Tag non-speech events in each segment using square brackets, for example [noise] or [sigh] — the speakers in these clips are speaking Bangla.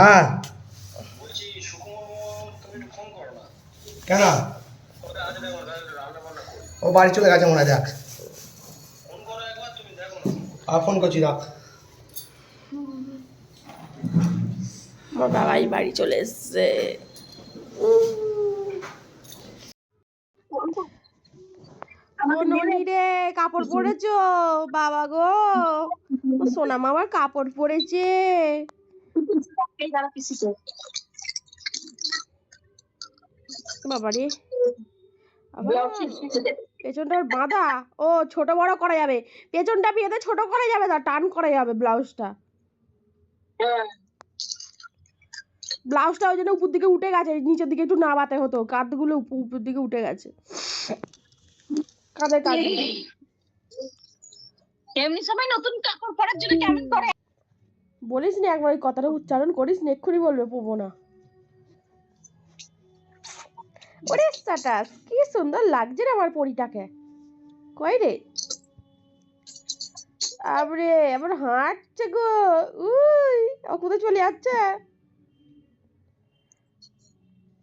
হ্যাঁ কেন ও বাড়ি চলে গেছে মনে দেখ আর ফোন করছি দেখ আমার বাবাই বাড়ি চলে এসছে রে কাপড় পরেছো? বাবা গো সোনা মামার কাপড় পরেছে। বাবা রে বাবা, পেছনটার বাঁধা। ও ছোট বড় করা যাবে। পেছনটা বিয়েতে ছোট করা যাবে না টান করা যাবে ব্লাউজটা। ব্লাউজটা ওই জন্য উপর দিকে উঠে গেছে নিচের দিকে একটু নামাতে হতো। কাঁধগুলো উপ- উপর দিকে উঠে গেছে। কাঁধের কাঁধ। এমনি সময় নতুন কাপড় পরার জন্য কেমন করে বলিস না একবার ওই কথাটা উচ্চারণ করিস না এক্ষুনি বলবে পবো না ওরে স্ট্যাটাস কি সুন্দর লাগছে রে আমার পরিটাকে। কই রে? আবরে আবার হাঁটছে গো উই ও কোথায় চলে যাচ্ছে?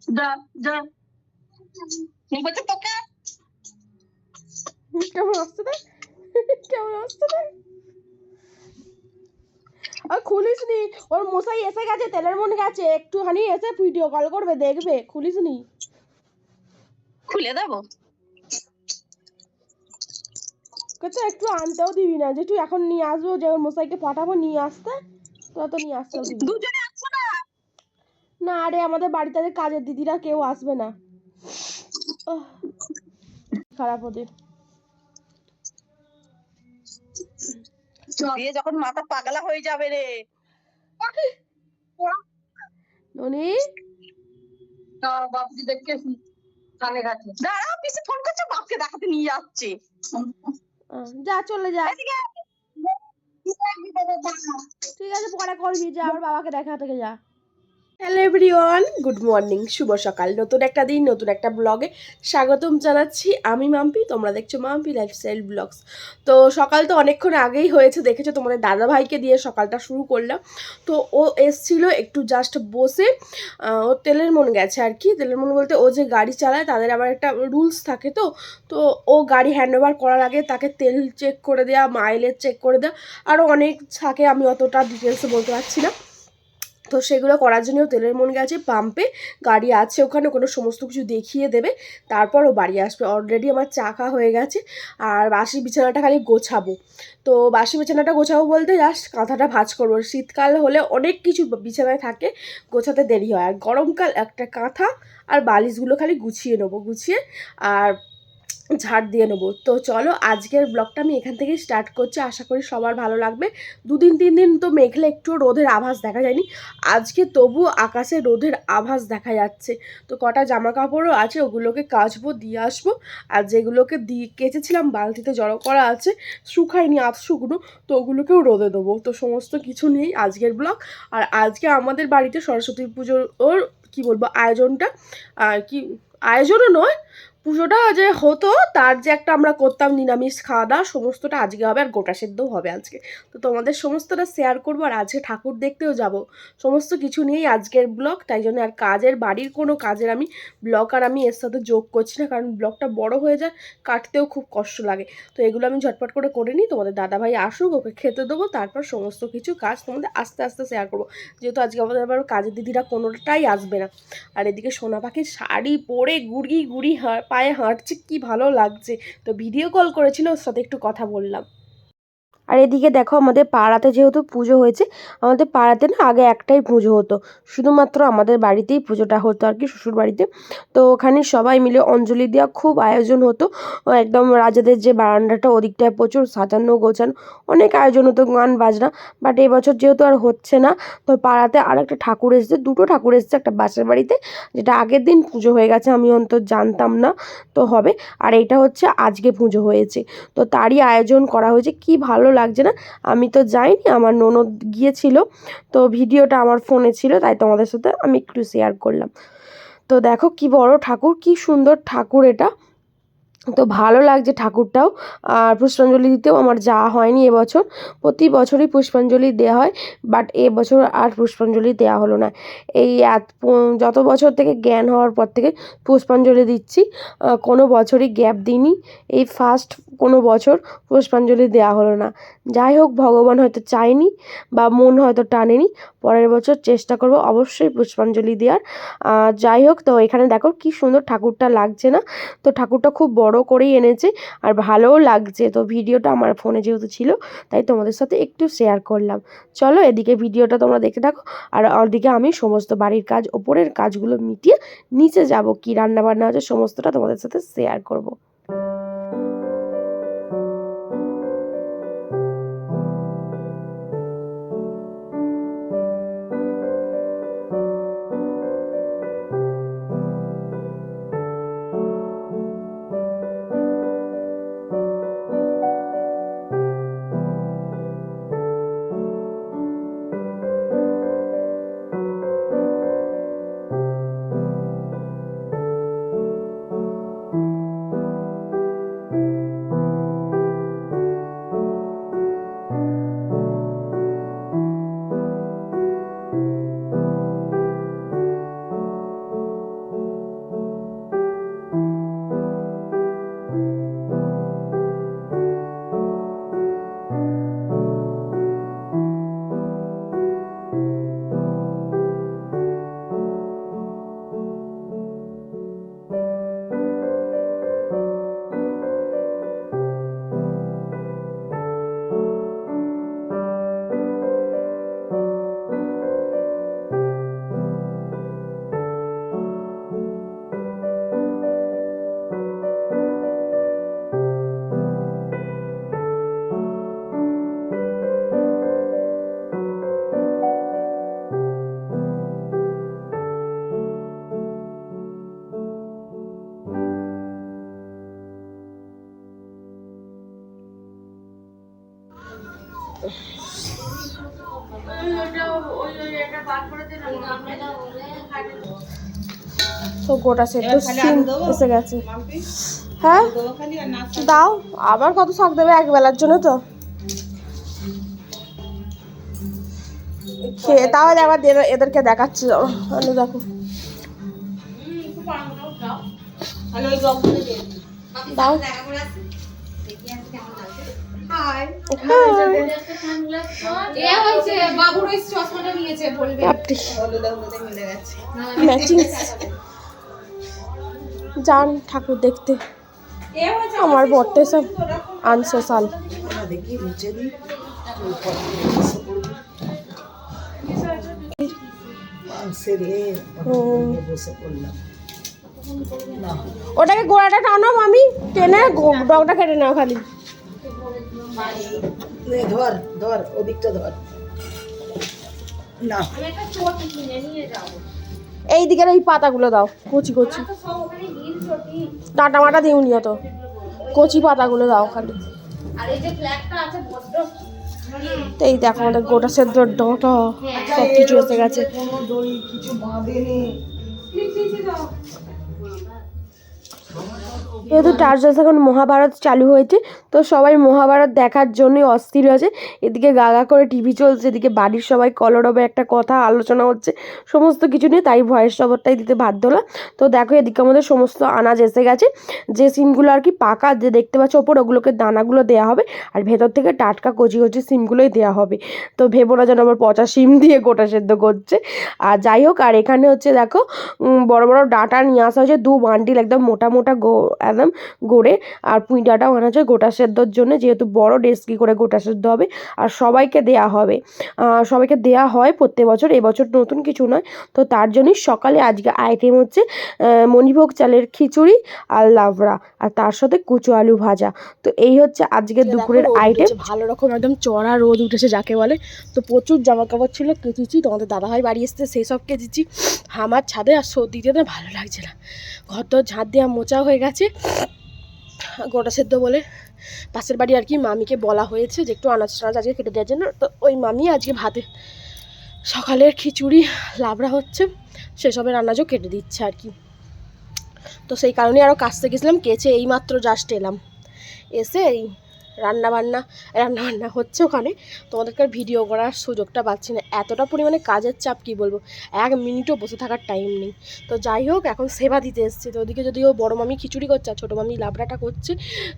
যা যা। কেমন আসছে রে? কেমন আসছে রে? আর খুলিস নি। ওর মশাই এসে গেছে তেলের মন গেছে। একটুখানি এসে ভিডিও কল করবে দেখবে। খুলিস নি। খুলে দেবো? তো একটু আনতেও দিবি না। যে তুই এখন নিয়ে আসব যে ওর মশাইকে পাঠাবো নিয়ে আসতে। তোরা তো নিয়ে আসতেও দিবি। না। দুজনে আসছো না? না আরে আমাদের বাড়িতে কাজের দিদিরা কেউ আসবে না। খারাপ ওদের। দিয়ে যখন মাথা পাগলা হয়ে যাবে রে। ননি? বাপুজি দেখে কানে কাছে। দাঁড়াও পিছে ফোন করছে বাপকে দেখাতে নিয়ে যাচ্ছে। যা চলে যা। ঠিক আছে পরে করবি যা আমার বাবাকে দেখাতে থেকে যা। হ্যালো এভরিওয়ান গুড মর্নিং শুভ সকাল। নতুন একটা দিন, নতুন একটা ব্লগে স্বাগতম জানাচ্ছি। আমি মাম্পি, তোমরা দেখছ মাম্পি লাইফস্টাইল ব্লগস তো সকাল তো অনেকক্ষণ আগেই হয়েছে, দেখেছ তোমাদের দাদা ভাইকে দিয়ে সকালটা শুরু করলাম। তো ও এসছিল একটু জাস্ট বসে ও তেলের মন গেছে আর কি। তেলের মন বলতে ও যে গাড়ি চালায়, তাদের আবার একটা রুলস থাকে তো। তো ও গাড়ি হ্যান্ড ওভার করার আগে তাকে তেল চেক করে দেওয়া মাইলেজ চেক করে দেওয়া আরও অনেক থাকে, আমি অতটা ডিটেলসে বলতে পারছি না। তো সেগুলো করার জন্য তেলের মন গেছে পাম্পে গাড়ি আছে ওখানে, কোনো সমস্ত কিছু দেখিয়ে দেবে, তারপর ও বাড়ি আসবে। অলরেডি আমার চাকা হয়ে গেছে আর বাসি বিছানাটা খালি গোছাবো। তো বাসি বিছানাটা গোছাবো বলতে জাস্ট কাঁথাটা ভাঁজ করব। শীতকাল হলে অনেক কিছু বিছানায় থাকে, গোছাতে দেরি হয়। আর গরমকাল একটা কাঁথা আর বালিশগুলো খালি গুছিয়ে নেব, গুছিয়ে আর ঝাড় দিয়ে নেব। তো চলো আজকের ব্লগটা আমি এখান থেকেই স্টার্ট করছি। আশা করি সবার ভালো লাগবে। দুদিন, তিন দিন তো মেঘলে একটু রোদের আভাস দেখা যায়নি। আজকে তবু আকাশে রোদের আভাস দেখা যাচ্ছে। তো কটা জামা কাপড়ও আছে, ওগুলোকে কাচবো, দিয়ে আসব। আর যেগুলোকে দিয়ে কেচেছিলাম, বালতিতে জড়ো করা আছে, শুকায়নি, আধ শুকনো, তো ওগুলোকেও রোদে দেবো। তো সমস্ত কিছু নিয়েই আজকের ব্লগ আর আজকে আমাদের বাড়িতে সরস্বতী পুজোর, ওর কী বলব, আয়োজনটা, আর কি, আয়োজনও নয় পুজোটা যে হতো, তার যে একটা আমরা করতাম নিরামিষ খাওয়া দাওয়া, সমস্তটা আজকে হবে আর গোটা সেদ্ধও হবে আজকে। তো তোমাদের সমস্তটা শেয়ার করব আর আজকে ঠাকুর দেখতেও যাব। সমস্ত কিছু নিয়েই আজকের ব্লগ তাই জন্য আর কাজের বাড়ির কোনো কাজের আমি ব্লগ আর আমি এর সাথে যোগ করছি না, কারণ ব্লগটা বড় হয়ে যায়, কাটতেও খুব কষ্ট লাগে। তো এগুলো আমি ঝটপট করে করে নিই, তোমাদের দাদাভাই আসুক, ওকে খেতে দেবো, তারপর সমস্ত কিছু কাজ তোমাদের আস্তে আস্তে শেয়ার করব। যেহেতু আজকে আমাদের আবার কাজের দিদিরা কোনোটাই আসবে না। আর এদিকে সোনা পাখির শাড়ি পরে গুড়ি গুড়ি হা- পায়ে হাঁটছে কি ভালো লাগছে। তো ভিডিও কল করেছিল ওর সাথে একটু কথা বললাম। আর এদিকে দেখো আমাদের পাড়াতে যেহেতু পুজো হয়েছে, আমাদের পাড়াতে না আগে একটাই পুজো হতো। শুধুমাত্র আমাদের বাড়িতেই পুজোটা হতো আর কি শ্বশুর বাড়িতে তো ওখানে সবাই মিলে অঞ্জলি দেওয়া খুব আয়োজন হতো। একদম রাজাদের যে বারান্দাটা ওদিকটায় প্রচুর সাজানো গোছানো, অনেক আয়োজন হতো গান বাজনা। বাট এবছর যেহেতু আর হচ্ছে না, তো পাড়াতে আর একটা ঠাকুর এসেছে, দুটো ঠাকুর এসেছে একটা বাসার বাড়িতে, যেটা আগের দিন পুজো হয়ে গেছে, আমি অন্তত জানতাম না তো হবে। আর এইটা হচ্ছে আজকে পুজো হয়েছে। তো তারই আয়োজন করা হয়েছে, কি ভালো লাগছে না। আমি তো যাইনি, আমার ননদ গিয়েছিল, তো ভিডিওটা আমার ফোনে ছিল, তাই তোমাদের সাথে আমি একটু শেয়ার করলাম। তো দেখো কি বড় ঠাকুর, কি সুন্দর ঠাকুর এটা। তো ভালো লাগছে ঠাকুরটাও। আর পুষ্পাঞ্জলি দিতেও আমার যাওয়া হয়নি এবছর। প্রতি বছরই পুষ্পাঞ্জলি দেওয়া হয় বাট এবছর আর পুষ্পাঞ্জলি দেওয়া হলো না। এই এত যত বছর থেকে জ্ঞান হওয়ার পর থেকে পুষ্পাঞ্জলি দিচ্ছি কোনো বছরই গ্যাপ দিইনি। এই ফার্স্ট কোনো বছর পুষ্পাঞ্জলি দেওয়া হলো না। যাই হোক, ভগবান হয়তো চায়নি বা মন হয়তো টানেনি। পরের বছর চেষ্টা করব অবশ্যই পুষ্পাঞ্জলি দেওয়ার। যাই হোক, তো এখানে দেখো কি সুন্দর ঠাকুরটা লাগছে না। তো ঠাকুরটা খুব বড় করেই এনেছে আর ভালোও লাগছে। তো ভিডিওটা আমার ফোনে যেহেতু ছিল, তাই তোমাদের সাথে একটু শেয়ার করলাম। চলো এদিকে ভিডিওটা তোমরা দেখে থাকো আর ওদিকে আমি সমস্ত বাড়ির কাজ, ওপরের কাজগুলো মিটিয়ে নিচে যাব। কি রান্না বান্না হচ্ছে সমস্তটা তোমাদের সাথে শেয়ার করব। গোটা সেদ্ধ সিম এসে গেছে। হ্যাঁ? দাও আবার কত শাক দেবে এক বেলার জন্য তো। খেয়ে তাহলে আবার এদেরকে দেখাচ্ছি দাও। দেখো দাও Hi. [laughs] যান ঠাকুর দেখতে। আমার বরটা সব আনসোশাল। ওটাকে গোড়াটা টানো আমি টেনে ডগটা কেটে নাও খালি। ধর ধর ওদিকটা ধর। না। এই দিকের এই পাতাগুলো দাও কচি কচি। টাটা মাটা দিউনি অত। কচি পাতাগুলো দাও খালি। আর এই যে ফ্ল্যাগটা আছে বড্ড তো এই দেখো আমাদের গোটা সেদ্ধ ডাঁটা সব কিছু এসে গেছে যেহেতু টার্জাস এখন মহাভারত চালু হয়েছে, তো সবাই মহাভারত দেখার জন্যই অস্থির হয়েছে। এদিকে গাগা করে টিভি চলছে, এদিকে বাড়ির সবাই কলরবে একটা কথা, আলোচনা হচ্ছে, সমস্ত কিছু নিয়ে তাই ভয়েস খবরটাই দিতে বাধ্য হলো তো দেখো, এদিকে আমাদের সমস্ত আনাজ এসে গেছে। যে সিমগুলো আর কি পাকা, যে দেখতে পাচ্ছ ওপর, ওগুলোকে দানাগুলো দেওয়া হবে আর ভেতর থেকে টাটকা কচি কচি সিমগুলোই দেওয়া হবে। তো ভেবো না যেন আবার পচা সিম দিয়ে গোটা সেদ্ধ করছে। আর যাই হোক, আর এখানে হচ্ছে দেখো বড় বড় ডাটা নিয়ে আসা হয়েছে, দু বান্ডিল একদম মোটা মোটা গো একদম গড়ে আর পুঁই ডাটাও আনা হচ্ছে গোটা সেদ্ধর জন্য যেহেতু বড় ডেস্কি করে গোটা সেদ্ধ হবে আর সবাইকে দেয়া হবে। সবাইকে দেয়া হয় প্রত্যেক বছর এবছর নতুন কিছু নয় তো তার জন্যই সকালে আজকে আইটেম হচ্ছে মণিভোগ চালের খিচুড়ি আর লাবড়া আর তার সাথে কুচো আলু ভাজা। তো এই হচ্ছে আজকে দুপুরের আইটেম। ভালো রকম একদম চড়া রোদ উঠেছে যাকে বলে। তো প্রচুর জামা কাপড় ছিল কেচেছি তোমাদের দাদাভাই বাড়ি এসতে সেই সব কেচেছি। আমার ছাদে আর সর্দিতে না ভালো লাগছে না। ঘর তো ঝাঁট দেওয়া মোচা হয়ে গেছে। গোটা সেদ্ধ বলে। পাশের বাড়ি আর কি মামিকে বলা হয়েছে যে একটু আনাজ টানাজ আজকে কেটে দেওয়ার জন্য। তো ওই মামি আজকে ভাতে সকালের খিচুড়ি, লাবড়া হচ্ছে, সেসবের আনাজও কেটে দিচ্ছে আর কি। তো সেই কারণে আরও কাছতে গেছিলাম কেচে এইমাত্র জাস্ট এলাম। এসে এই রান্না বান্না রান্না বান্না হচ্ছে ওখানে। তোমাদেরকে ভিডিও করার সুযোগটা পাচ্ছি না। এতটা পরিমাণে কাজের চাপ, কি বলব? এক মিনিটও বসে থাকার টাইম নেই। তো যাই হোক, এখন সেবা দিতে এসছে। তো ওদিকে যদিও বড় মামি খিচুড়ি করছে আর ছোটো মামি লাবড়াটা করছে,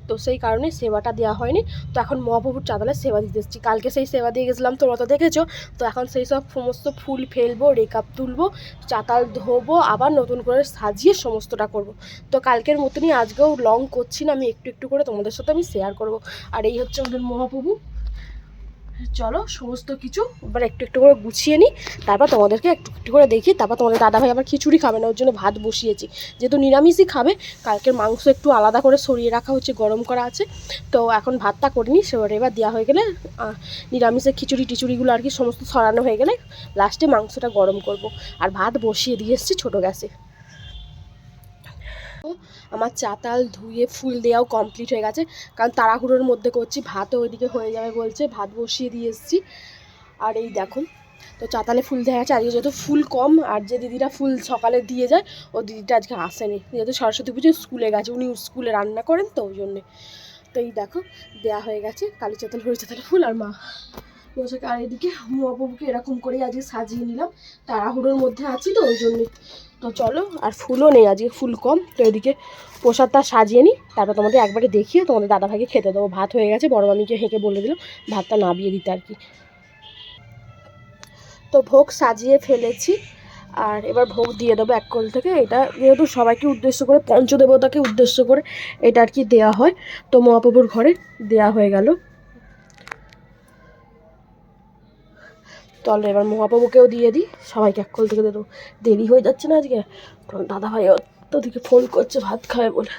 তো সেই কারণে সেবাটা দেওয়া হয়নি। তো এখন মহাপ্রভুর চাতালে সেবা দিতে এসেছি। কালকে সেই সেবা দিয়ে গেছিলাম, তোমরা তো দেখেছ। তো এখন সেই সব সমস্ত ফুল ফেলব রেকাপ তুলবো, চাতাল ধোবো, আবার নতুন করে সাজিয়ে সমস্তটা করব। তো কালকের মতনই আজকেও লং করছি না, আমি একটু একটু করে তোমাদের সাথে আমি শেয়ার করব। আর এই হচ্ছে আমাদের মহাপ্রভু। চলো সমস্ত কিছু এবার একটু একটু করে গুছিয়ে নিই, তারপর তোমাদেরকে একটু একটু করে দেখি, তারপর তোমাদের দাদাভাই আবার খিচুড়ি খাবে না, ওর জন্য ভাত বসিয়েছি। যেহেতু নিরামিষই খাবে, কালকের মাংস একটু আলাদা করে সরিয়ে রাখা হচ্ছে, গরম করা আছে। তো এখন ভাতটা করিনি সেবার এবার দেওয়া হয়ে গেলে নিরামিষের খিচুড়ি টিচুড়িগুলো আর কি সমস্ত সরানো হয়ে গেলে, লাস্টে মাংসটা গরম করব। আর ভাত বসিয়ে দিয়ে এসেছি ছোটো গ্যাসে। আমার চাতাল ধুয়ে ফুল দেওয়াও কমপ্লিট হয়ে গেছে। কারণ তাড়াহুড়োর মধ্যে করছি, ভাতও ওইদিকে হয়ে যাবে বলছে, ভাত বসিয়ে দিয়ে এসেছি। আর এই দেখো, তো চাতালে ফুল দেওয়া গেছে আজকে যেহেতু ফুল কম, আর যে দিদিরা ফুল সকালে দিয়ে যায়, ও দিদিটা আজকে আসেনি। যেহেতু সরস্বতী পুজো স্কুলে গেছে, উনি স্কুলে রান্না করেন তো ওই জন্যে। তো এই দেখো দেওয়া হয়ে গেছে, কালী চাতাল হরি চাতালে ফুল আর মা। বসে আর এদিকে মহাপ্রভুকে এরকম করেই আজকে সাজিয়ে নিলাম। তাড়াহুড়োর মধ্যে আছি তো ওই জন্যে। তো চলো, আর ফুলও নেই আজকে, ফুল কম। তো এদিকে প্রসাদটা সাজিয়ে নিই তারপর তোমাদের একবারে দেখিয়ে তোমাদের দাদাভাইকে খেতে দেবো। ভাত হয়ে গেছে, বড় মামিকে হেঁকে বলে দিলাম, ভাতটা নাবিয়ে দিতে আর কি। তো ভোগ সাজিয়ে ফেলেছি, আর এবার ভোগ দিয়ে দেবো এক কল থেকে। এটা যেহেতু সবাইকে উদ্দেশ্য করে, পঞ্চদেবতাকে উদ্দেশ্য করে এটা আর কি দেওয়া হয়। তো মহাপ্রভুর ঘরে দেওয়া হয়ে গেল। চলো এবার মহাপ্রভুকেও দিয়ে দিই। সবাইকে এক কল থেকে দেবো দেরি হয়ে যাচ্ছে না আজকে। তো দাদাভাই ওদিকে ফোন করছে ভাত খাবে বলে।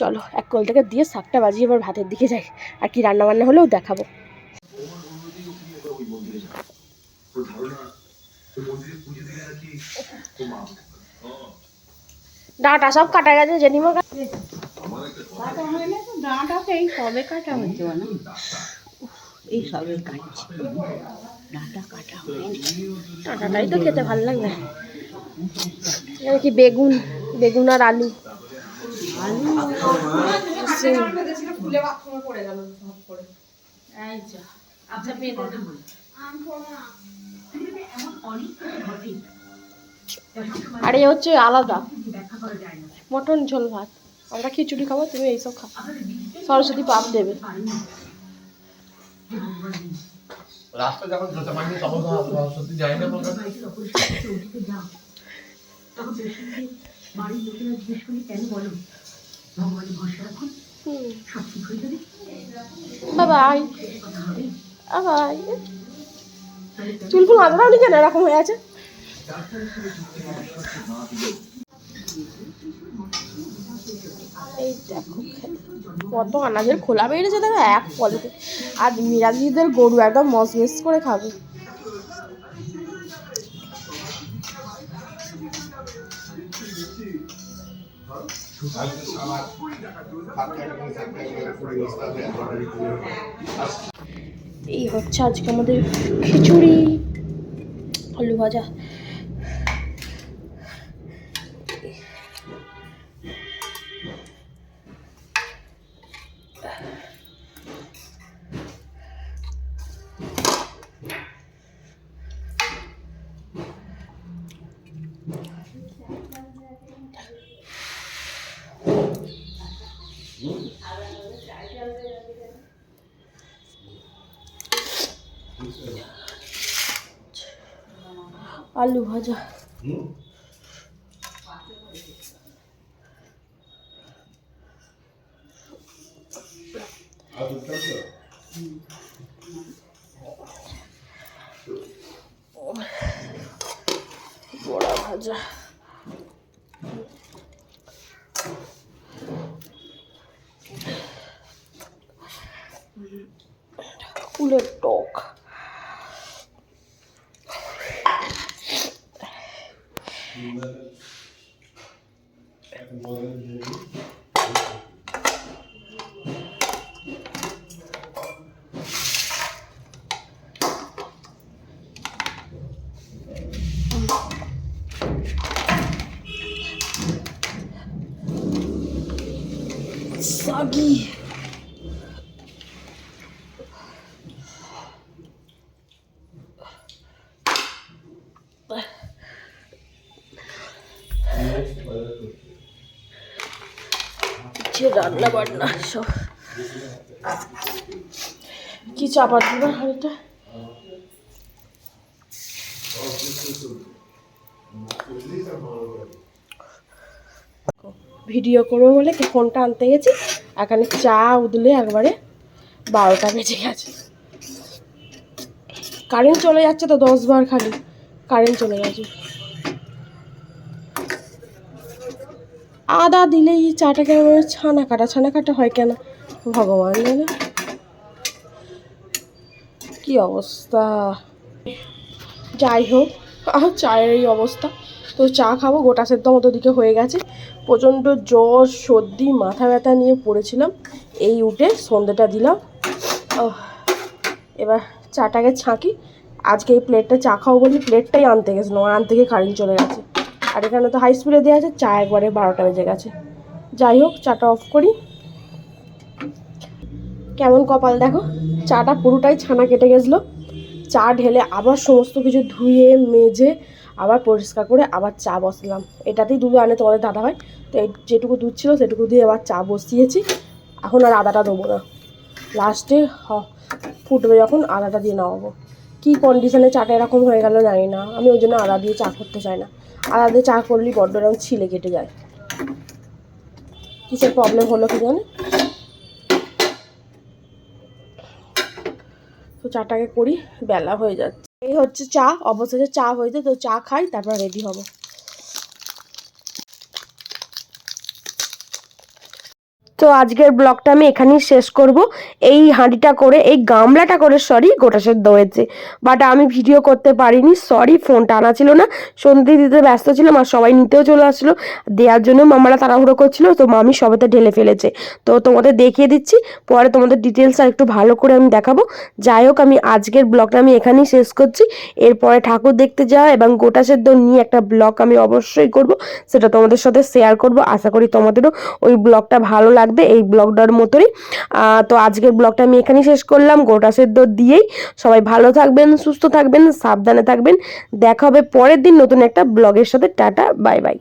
চলো এক কল থেকে দিয়ে সাতটা বাজিয়ে এবার ভাতের দিকে যাই। আর কি রান্না বান্না হলেও দেখাবো। ডাটা সব কাটা গেছে জেনিমা কাটা ডাঁটা এই সবে কাটা হচ্ছে না এই সবে কাটছে। ডাঁটা কাটা হয়নি তো খেতে ভালো লাগবে। এখানে কি বেগুন বেগুন আর আলু? আর হচ্ছে আলাদা। মটন ঝোল ভাত। আমরা খিচুড়ি খাব, তুমি এইসব খাও। সরস্বতী পাপ দেবে। রাস্তা যখন তখন সত্যি যাই না বলতে বাবাই বাবাই কেন? এরকম হয়ে আছে? এই দেখো, কত আনাজের খোলা বেরিয়েছে দেখো, এক পলিতে। আর মিরাদিদের গরু একদম মজমেজ করে খাবে। এই হচ্ছে আজকে আমাদের খিচুড়ি আলু ভাজা। আলু ভাজা। বড়া ভাজা। যে রান্না বান্না সব। কি চাপা দিবা হাঁড়িটা? ভিডিও করব বলে ফোনটা আনতে গেছি। এখানে চা উদলে একবারে বারোটা বেজে গেছে। কারেন্ট চলে যাচ্ছে তো দশ বার খালি। কারেন্ট চলে গেছে। আদা দিলেই চাটা কেমন ছানা কাটা ছানা কাটা হয় কেন? ভগবান জানে। কি অবস্থা? যাই হোক চায়ের এই অবস্থা। তো চা খাব, গোটা সেদ্ধ মতো দিকে হয়ে গেছে। প্রচণ্ড জ্বর, সর্দি, মাথা ব্যথা নিয়ে পড়েছিলাম। এই উঠে সন্ধ্যেটা দিলাম। এবার চাটাকে ছাঁকি। আজকে এই প্লেটটা চা খাও বলি প্লেটটাই আনতে গেছিলাম আনতে গিয়ে কারেন্ট চলে গেছে। আর এখানে তো হাই স্পিডে দেওয়া আছে, চা একবারে বারোটা বেজে গেছে। যাই হোক, চাটা অফ করি। কেমন কপাল দেখো? চাটা পুরোটাই ছানা কেটে গেছিল। চা ঢেলে আবার সমস্ত কিছু ধুয়ে, মেজে আবার পরিষ্কার করে আবার চা বসালাম। এটাতেই দুধ আনে তোমাদের দাদা ভাই তো যেটুকু দুধ ছিল সেটুকু দিয়ে আবার চা বসিয়েছি। এখন আর আদাটা দেবো না। লাস্টে হ, ফুটবে যখন আদাটা দিয়ে নামাবো। কী কন্ডিশনে চাটা এরকম হয়ে গেল জানি না। আমি ওই জন্য আদা দিয়ে চা করতে চাই না। আদা দিয়ে চা করলেই বড্ড এরকম ছিলে কেটে যায়। কিসের প্রবলেম হলো কি জানে? তো চাটাকে করি, বেলা হয়ে যাচ্ছে। এই হচ্ছে চা অবশেষে চা হয়েছে তো চা খাই তারপর রেডি হব। তো আজকের ব্লগটা আমি এখানেই শেষ করব। এই হাঁড়িটা করে, এই গামলাটা করে সরি গোটা সেদ্ধ হয়েছে। বাট আমি ভিডিও করতে পারিনি সরি ফোনটা আনা ছিল না। সন্ধে দিতে ব্যস্ত ছিলাম আর সবাই নিতেও চলে আসলো। দেওয়ার জন্য মামারা তাড়াহুড়ো করছিল, তো মামি সবেতে ঢেলে ফেলেছে। তো তোমাদের দেখিয়ে দিচ্ছি, পরে তোমাদের ডিটেলস আর একটু ভালো করে আমি দেখাবো। যাই হোক, আমি আজকের ব্লগটা আমি এখানেই শেষ করছি। এরপরে ঠাকুর দেখতে যাওয়া এবং গোটা সেদ্ধ নিয়ে একটা ব্লগ আমি অবশ্যই করব, সেটা তোমাদের সাথে শেয়ার করব। আশা করি তোমাদেরও ওই ব্লগটা ভালো লাগবে। এই ব্লগটার মতোই। তো আজকের ব্লগটা আমি এখানেই শেষ করলাম। গোটা সেদ্ধ দিয়েই সবাই ভালো থাকবেন, সুস্থ থাকবেন, সাবধানে থাকবেন। দেখা হবে পরের দিন নতুন একটা ব্লগের সাথে। Tata, bye bye.